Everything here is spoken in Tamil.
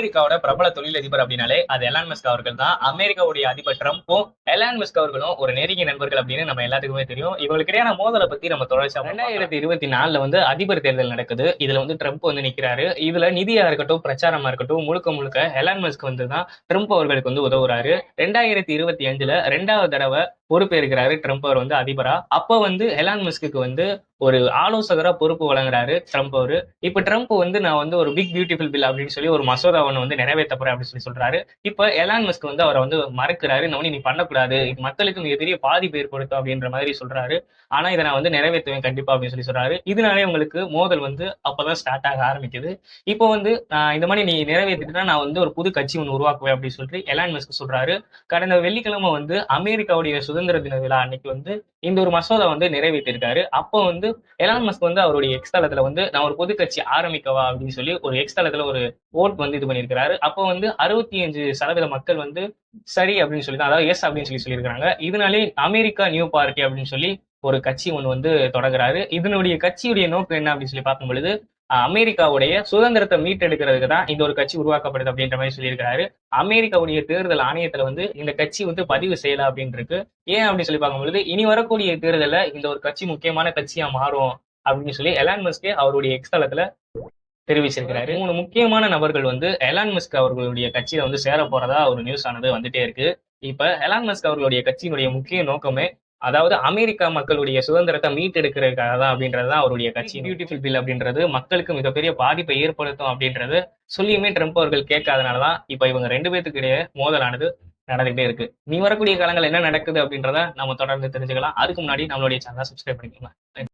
அமெரிக்காவோட பிரபல தொழிலதிபர் அப்படின்னாலே அது எலான் மஸ்க் அவர்கள் தான். அமெரிக்காவுடைய அதிபர் ட்ரம்ப்பும் எலான் மஸ்க் அவர்களும் ஒரு நெருங்கிய நண்பர்கள் அப்படின்னு நம்ம எல்லாத்துக்குமே தெரியும். இவங்களுக்கு இடையான மோதலை பத்தி நம்ம தொடர்ச்சியா ரெண்டாயிரத்தி இருபத்தி நாலுல வந்து அதிபர் தேர்தல் நடக்குது. இதுல வந்து ட்ரம்ப் வந்து நிக்கிறாரு. இதுல நிதியா இருக்கட்டும் பிரச்சாரமா இருக்கட்டும் முழுக்க முழுக்க எலான் மஸ்க் வந்து தான் ட்ரம்ப் அவர்களுக்கு வந்து உதவுறாரு. ரெண்டாயிரத்தி இருபத்தி அஞ்சுல ரெண்டாவது தடவை பொறுப்பேற்கிறாரு ட்ரம்ப் அவர் வந்து அதிபரா. அப்ப வந்து எலான் மிஸ்க்கு வந்து ஒரு ஆலோசகரா பொறுப்பு வழங்குறாரு ட்ரம்ப் அவரு. இப்ப ட்ரம்ப் வந்து நான் வந்து ஒரு பிக் பியூட்டிஃபுல் பில் அப்படின்னு சொல்லி ஒரு மசோதா ஒன்று வந்து நிறைவேற்ற போறேன் அப்படின்னு சொல்லி சொல்றாரு. இப்ப எலான் மஸ்க் வந்து அவரை வந்து மறக்கிறாரு. இந்த மாதிரி நீ பண்ணக்கூடாது. இது மக்களுக்கு மிகப்பெரிய பாதிப்பு ஏற்படுத்தும் அப்படின்ற மாதிரி சொல்றாரு. ஆனா இதை நான் வந்து நிறைவேற்றுவேன் கண்டிப்பா அப்படின்னு சொல்லி சொல்றாரு. இதனாலே உங்களுக்கு மோதல் வந்து அப்பதான் ஸ்டார்ட் ஆக ஆரம்பிக்குது. இப்போ வந்து நான் இந்த மாதிரி நீ நிறைவேற்றிட்டா நான் வந்து ஒரு புது கட்சி ஒன்று உருவாக்குவேன் அப்படின்னு சொல்லிட்டு எலான் மஸ்க் சொல்றாரு. கடந்த வெள்ளிக்கிழமை வந்து அமெரிக்காவுடைய சுதந்திர சுதந்திர தின விழா அன்னைக்கு வந்து இந்த ஒரு மசோதா வந்து நிறைவேற்றிருக்காரு. அப்போ வந்து எலான் மஸ்க் வந்து அவருடைய எக்ஸ் தளத்துல வந்து நான் ஒரு பொது கட்சி ஆரம்பிக்கவா அப்படின்னு சொல்லி ஒரு எக்ஸ் தளத்துல ஒரு ஓட் வந்து இது பண்ணியிருக்கிறாரு. அப்போ வந்து அறுபத்தி அஞ்சு சதவீத மக்கள் வந்து சரி அப்படின்னு சொல்லி தான் அதாவது எஸ் அப்படின்னு சொல்லி சொல்லியிருக்காங்க இதனாலே அமெரிக்கா நியூ பார்ட்டி அப்படின்னு சொல்லி ஒரு கட்சி ஒன்று வந்து தொடங்குறாரு. இதனுடைய கட்சியுடைய நோக்கம் என்ன அப்படின்னு சொல்லி பார்க்கும் பொழுது அமெரிக்காவுடைய சுதந்திரத்தை மீட்டெடுக்கிறதுக்கு தான் இந்த ஒரு கட்சி உருவாக்கப்படுது அப்படின்ற மாதிரி சொல்லியிருக்காரு. அமெரிக்காவுடைய தேர்தல் ஆணையத்துல வந்து இந்த கட்சி வந்து பதிவு செய்யலாம் அப்படின்னு இருக்கு ஏன் அப்படின்னு சொல்லி பார்க்கும்பொழுது இனி வரக்கூடிய தேர்தலில் இந்த ஒரு கட்சி முக்கியமான கட்சியா மாறும் அப்படின்னு சொல்லி எலான் மஸ்கே அவருடைய எக்ஸ் தளத்துல தெரிவிச்சிருக்கிறாரு. மூணு முக்கியமான நபர்கள் வந்து எலான் மஸ்க் அவர்களுடைய கட்சியில வந்து சேர போறதா ஒரு நியூஸ் ஆனது வந்துட்டே இருக்கு. இப்ப எலான் மஸ்க் அவர்களுடைய கட்சியினுடைய முக்கிய நோக்கமே அதாவது அமெரிக்கா மக்களுடைய சுதந்திரத்தை மீட்டெடுக்கிறதுக்காக தான் அப்படின்றதுதான் அவருடைய கட்சி. பியூட்டிஃபுல் பில் அப்படின்றது மக்களுக்கு மிகப்பெரிய பாதிப்பை ஏற்படுத்தும் அப்படின்றது சொல்லியுமே ட்ரம்ப் அவர்கள் கேட்காதனாலதான் இப்ப இவங்க ரெண்டு பேத்துக்கு இடையே மோதலானது நடந்துகிட்டே இருக்கு. நீ வரக்கூடிய காலங்கள் என்ன நடக்குது அப்படின்றத நம்ம தொடர்ந்து தெரிஞ்சுக்கலாம். அதுக்கு முன்னாடி நம்மளுடைய சேனலை சப்ஸ்கிரைப் பண்ணிக்கலாம்